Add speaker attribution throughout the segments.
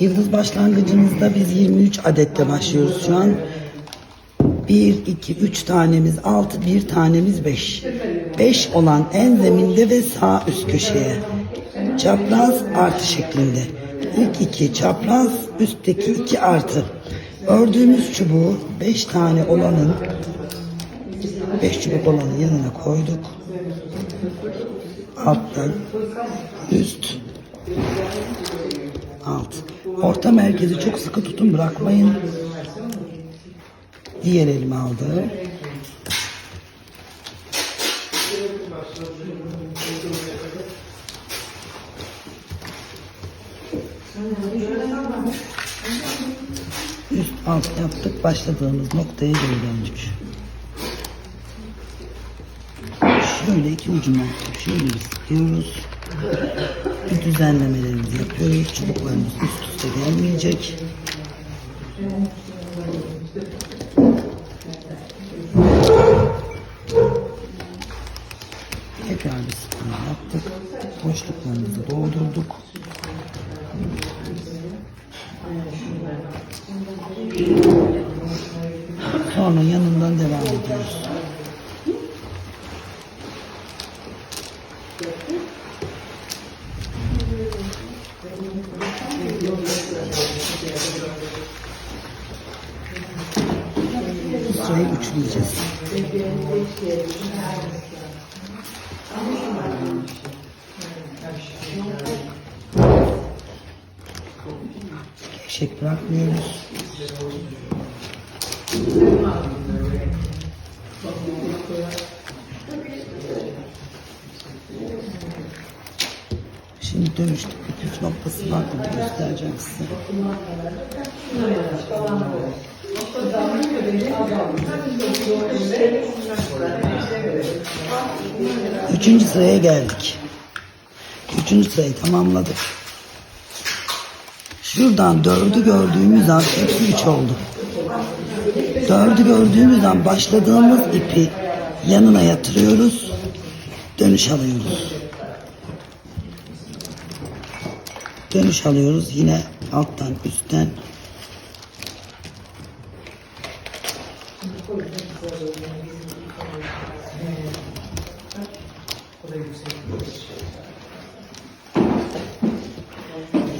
Speaker 1: Yıldız başlangıcımızda biz 23 adette başlıyoruz şu an. 1, 2, 3 tanemiz 6, 1 tanemiz 5. 5 olan en zeminde ve sağ üst köşeye. Çapraz artı şeklinde. İlk iki çapraz, üstteki iki artı. Ördüğümüz çubuğu 5 tane olanın 5 çubuk olanı yanına koyduk. Alttan üst alt. Orta merkezi çok sıkı tutun bırakmayın. Diğer elimi aldım. Üst alt yaptık. Başladığımız noktaya geri döndük. Şöyle iki ucundan şöyle sıkıyoruz. Bir düzenlemelerimizi yapıyoruz. Çubuklarımız üst üste gelmeyecek. Tekrar bir sıkma yaptık. Boşluklarımızı doldurduk. Sonra yanından devam ediyoruz. Sırayı üçleyeceğiz. Gevşek bırakmıyoruz. Şimdi dönüştük. Bir püf noktası var. Onu göstereceğim size. Üçüncü sıraya geldik. Üçüncü sırayı tamamladık. Şuradan dördü gördüğümüz an hepsi üç oldu. Dördü gördüğümüz an başladığımız ipi yanına yatırıyoruz. Dönüş alıyoruz. Dönüş alıyoruz yine alttan üstten.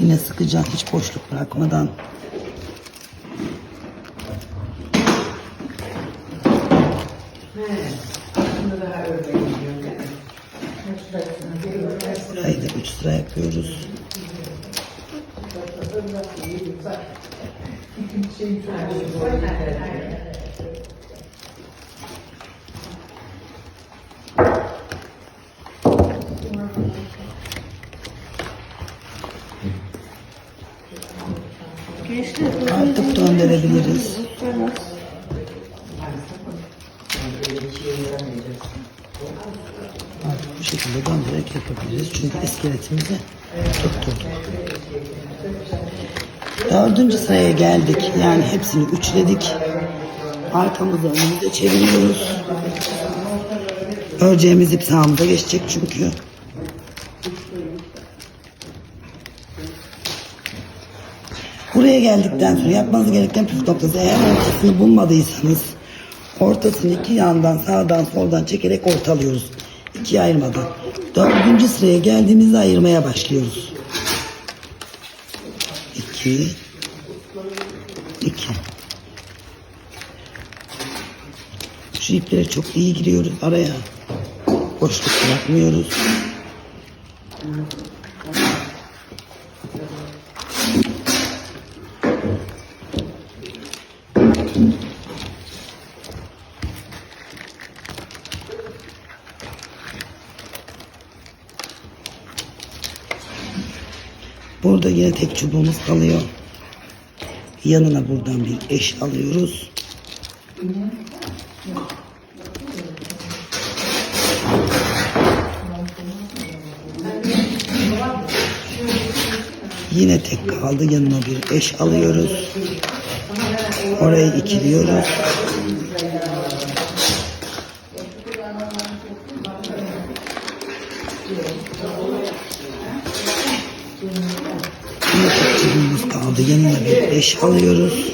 Speaker 1: Yine sıkıca hiç boşluk bırakmadan Burayı da 3 sıra yapıyoruz. Artık döndürebiliriz. Artık bu şekilde döndürerek yapabiliriz. Çünkü iskeletimizi tutturduk. Dördüncü sıraya geldik. Yani hepsini üçledik. Arkamızı önümüze çeviriyoruz. Öreceğimiz ip sağımıza geçecek çünkü. Buraya geldikten sonra yapmanız gereken püf noktası eğer ortasını bulmadıysanız ortasını iki yandan sağdan soldan çekerek ortalıyoruz. İkiye ayırmadan. Dördüncü sıraya geldiğimizde ayırmaya başlıyoruz. İki. iki. Şu iplere çok iyi giriyoruz araya. Boşluk bırakmıyoruz. Burada yine tek çubuğumuz kalıyor. Yanına buradan bir eş alıyoruz. Yine tek kaldı. Yanına bir eş alıyoruz. Orayı ikiliyoruz. 4 çubuğumuz kaldı. Yanına bir 5 alıyoruz.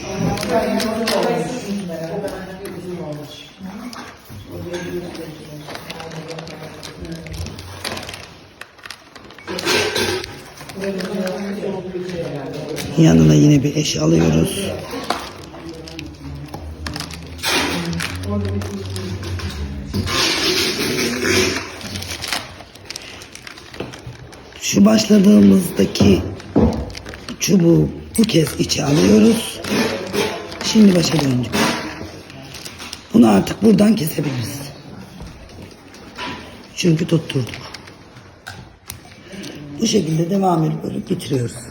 Speaker 1: Yanına yine bir eş alıyoruz. Şu başladığımızdaki çubuğu bu kez içe alıyoruz. Şimdi başa döndük. Bunu artık buradan kesebiliriz. Çünkü tutturduk. Bu şekilde devam edip böyle bitiriyoruz.